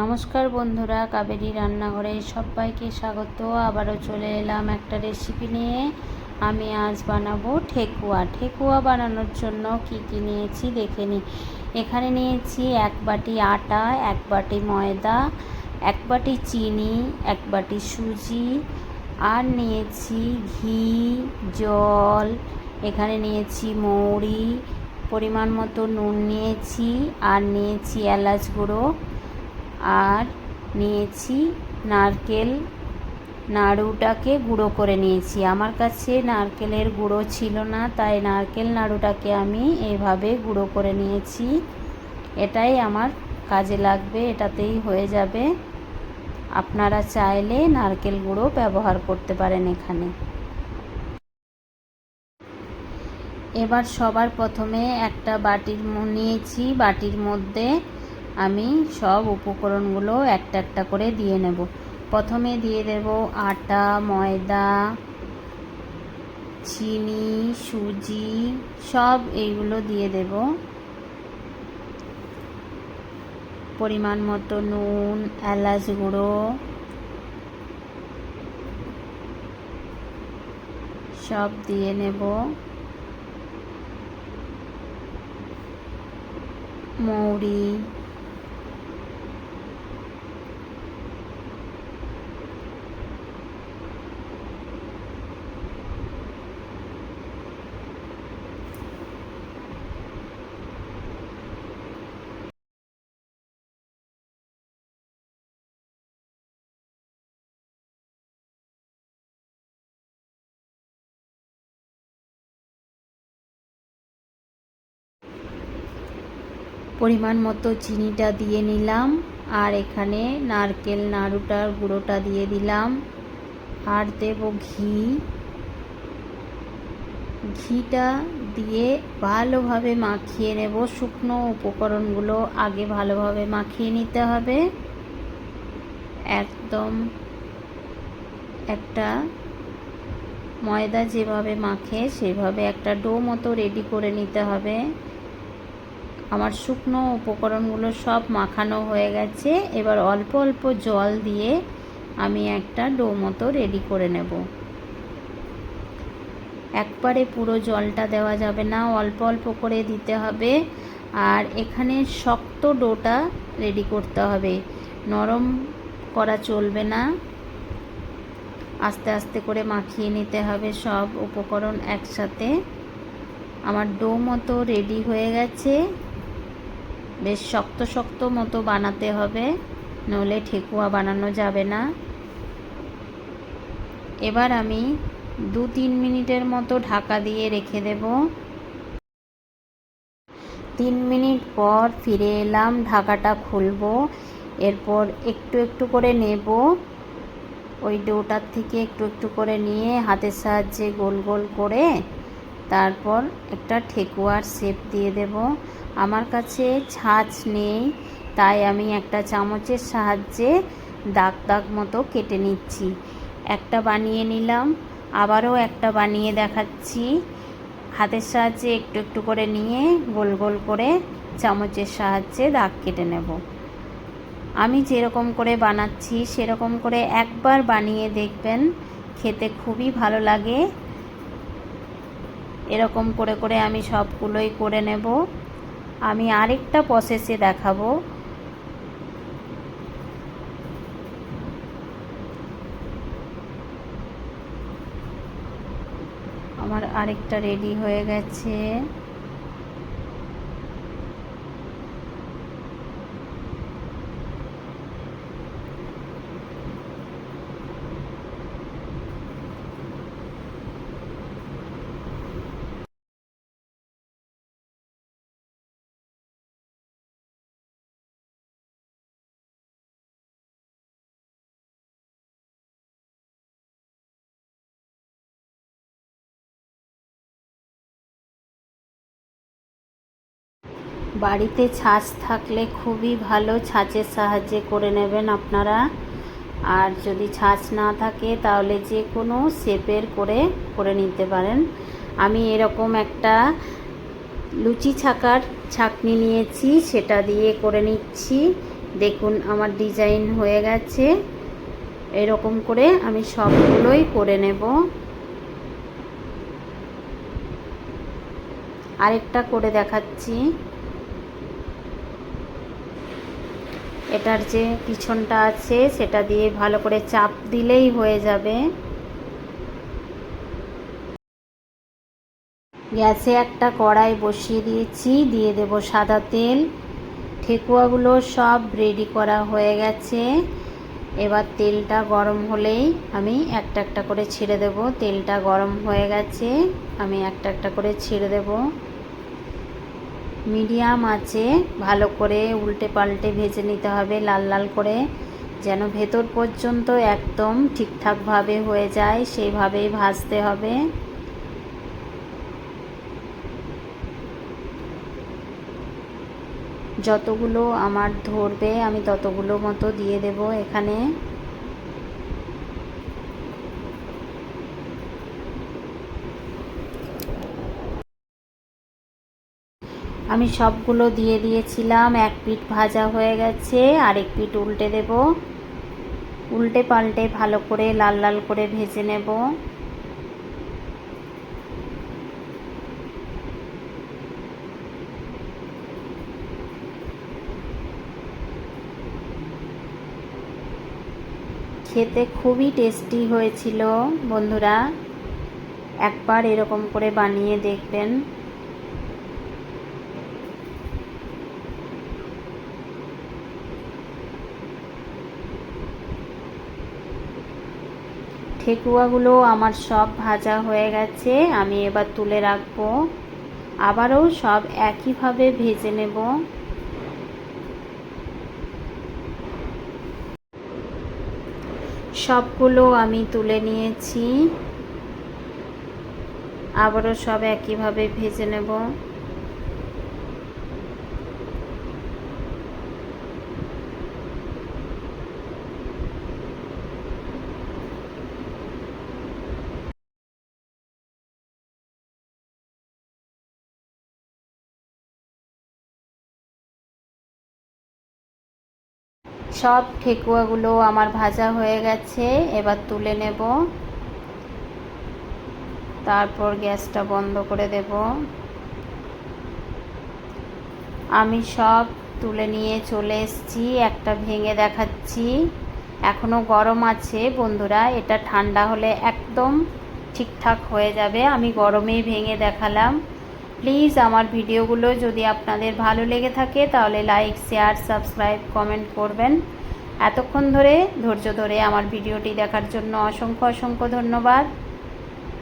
নমস্কার বন্ধুরা, কাবেরি রান্নাঘরে সবাইকে স্বাগত। আবারও চলে এলাম একটা রেসিপি নিয়ে। আমি আজ বানাবো ঠেকুয়া। ঠেকুয়া বানানোর জন্য কি কি নিয়েছি দেখে নিই এখানে নিয়েছি এক বাটি আটা, এক বাটি ময়দা, এক বাটি চিনি, এক বাটি সুজি, আর নিয়েছি ঘি, জল, এখানে নিয়েছি মৌরি, পরিমাণ মতো নুন নিয়েছি, আর নিয়েছি এলাচ গুঁড়ো। আর নিয়েছি নারকেল। নাড়ুটাকে গুঁড়ো করে নিয়েছি। আমার কাছে নারকেলের গুঁড়ো ছিল না, তাই নারকেল নাড়ুটাকে আমি এইভাবে গুঁড়ো করে নিয়েছি। এটাই আমার কাজে লাগবে, এটাতেই হয়ে যাবে। আপনারা চাইলে নারকেল গুঁড়ো ব্যবহার করতে পারেন এখানে। এবার সবার প্রথমে একটা বাটির নিয়েছি। বাটির মধ্যে আমি সব উপকরণগুলো একটা একটা করে দিয়ে নেব। প্রথমে দিয়ে দেব আটা, ময়দা, চিনি, সুজি, সব এইগুলো দিয়ে দেব। পরিমাণ মতো নুন, এলাচ গুঁড়ো, সব দিয়ে নেব। মৌরি পরিমাণ মতো চিনিটা দিয়ে নিলাম আর এখানে নারকেল, নাড়ুটার গুঁড়োটা দিয়ে দিলাম। আর দেব ঘি। ঘিটা দিয়ে ভালোভাবে মাখিয়ে নেব। শুকনো উপকরণগুলো আগে ভালোভাবে মাখিয়ে নিতে হবে। একদম একটা ময়দা যেভাবে মাখে, সেভাবে একটা ডো মতো রেডি করে নিতে হবে। আমার শুকনো উপকরণগুলো সব মাখানো হয়ে গেছে। এবার অল্প অল্প জল দিয়ে আমি একটা ডো মতো রেডি করে নেব। একবারে পুরো জলটা দেওয়া যাবে না, অল্প অল্প করে দিতে হবে। আর এখানে শক্ত ডোটা রেডি করতে হবে। নরম করা চলবে না। আস্তে আস্তে করে মাখিয়ে নিতে হবে সব উপকরণ একসাথে। আমার ডো মতো রেডি হয়ে গেছে। বেশ শক্ত শক্ত মতো বানাতে হবে নলে ঠেকুয়া বানানো যাবে না। এবার আমি দু তিন মিনিটের মতো ঢাকা দিয়ে রেখে দেব। তিন মিনিট পর ফিরে এলাম, ঢাকাটা খুলবো, এরপর একটু একটু করে নেব। ওই ডোটার থেকে একটু একটু করে নিয়ে হাতের সাহায্যে গোল গোল করে তারপর একটা ঠেকুয়ার শেপ দিয়ে দেব। আমার কাছে ছাঁচ নেই, তাই আমি একটা চামচের সাহায্যে দাগ দাগ মতো কেটে নিচ্ছি। একটা বানিয়ে নিলাম, আবারও একটা বানিয়ে দেখাচ্ছি। হাতের সাহায্যে একটু একটু করে নিয়ে গোল গোল করে চামচের সাহায্যে দাগ কেটে নেব। আমি যেরকম করে বানাচ্ছি সেরকম করে একবার বানিয়ে দেখবেন, খেতে খুবই ভালো লাগে। এরকম করে করে আমি সবগুলোই করে নেব। আমি আরেকটা প্রসেসে দেখাবো। আমার আরেকটা রেডি হয়ে গেছে। বাড়িতে ছাঁচ থাকলে খুবই ভালো, ছাঁচের সাহায্যে করে নেবেন আপনারা। আর যদি ছাঁচ না থাকে, তাহলে যে কোনো শেপের করে করে নিতে পারেন। আমি এরকম একটা লুচি ছাকার ছাকনি নিয়েছি, সেটা দিয়ে করে নিচ্ছি। দেখুন, আমার ডিজাইন হয়ে গেছে। এরকম করে আমি সবগুলোই করে নেব। আরেকটা করে দেখাচ্ছি। এটার যে পিছনটা আছে, সেটা দিয়ে ভালো করে চাপ দিলেই হয়ে যাবে। গ্যাসে একটা কড়াই বসিয়ে দিয়েছি, দিয়ে দেব সাদা তেল। ঠেকুয়াগুলো সব রেডি করা হয়ে গেছে। এবার তেলটা গরম হলেই আমি একটা একটা করে ছেড়ে দেব। তেলটা গরম হয়ে গেছে, আমি একটা একটা করে ছেড়ে দেব। মিডিয়াম আছে, ভালো করে উল্টে পাল্টে ভেজে নিতে হবে লাল লাল করে, যেন ভেতর পর্যন্ত একদম ঠিকঠাকভাবে হয়ে যায়, সেইভাবেই ভাজতে হবে। যতগুলো আমার ধরবে, আমি ততগুলো মতো দিয়ে দেব এখানে। আমি সবগুলো দিয়ে দিয়েছিলাম। এক পিঠ ভাজা হয়ে গেছে আর এক পিঠ উল্টে দেব। উল্টে পাল্টে ভালো করে লাল লাল করে ভেজে নেব। খেতে খুবই টেস্টি হয়েছিল, বন্ধুরা। একবার এরকম করে বানিয়ে দেখবেন। ঠেকুয়াগুলো আমার সব ভাজা হয়ে গেছে, আমি এবার তুলে রাখব। আবারও সব একইভাবে ভেজে নেব। সবগুলো আমি তুলে নিয়েছি। আবারও সব একইভাবে ভেজে নেব। সব ঠেকুয়াগুলো আমার ভাজা হয়ে গেছে, এবার তুলে নেব। তারপর গ্যাসটা বন্ধ করে দেব। আমি সব তুলে নিয়ে চলে এসেছি, একটা ভেঙে দেখাচ্ছি। এখনও গরম আছে বন্ধুরা, এটা ঠান্ডা হলে একদম ঠিকঠাক হয়ে যাবে। আমি গরমেই ভেঙে দেখালাম। প্লিজ আমার ভিডিওগুলো যদি আপনাদের ভালো লেগে থাকে, তাহলে লাইক শেয়ার সাবস্ক্রাইব কমেন্ট করবেন। এতক্ষণ ধরে, ধৈর্য ধরে আমার ভিডিওটি দেখার জন্য অসংখ্য অসংখ্য ধন্যবাদ।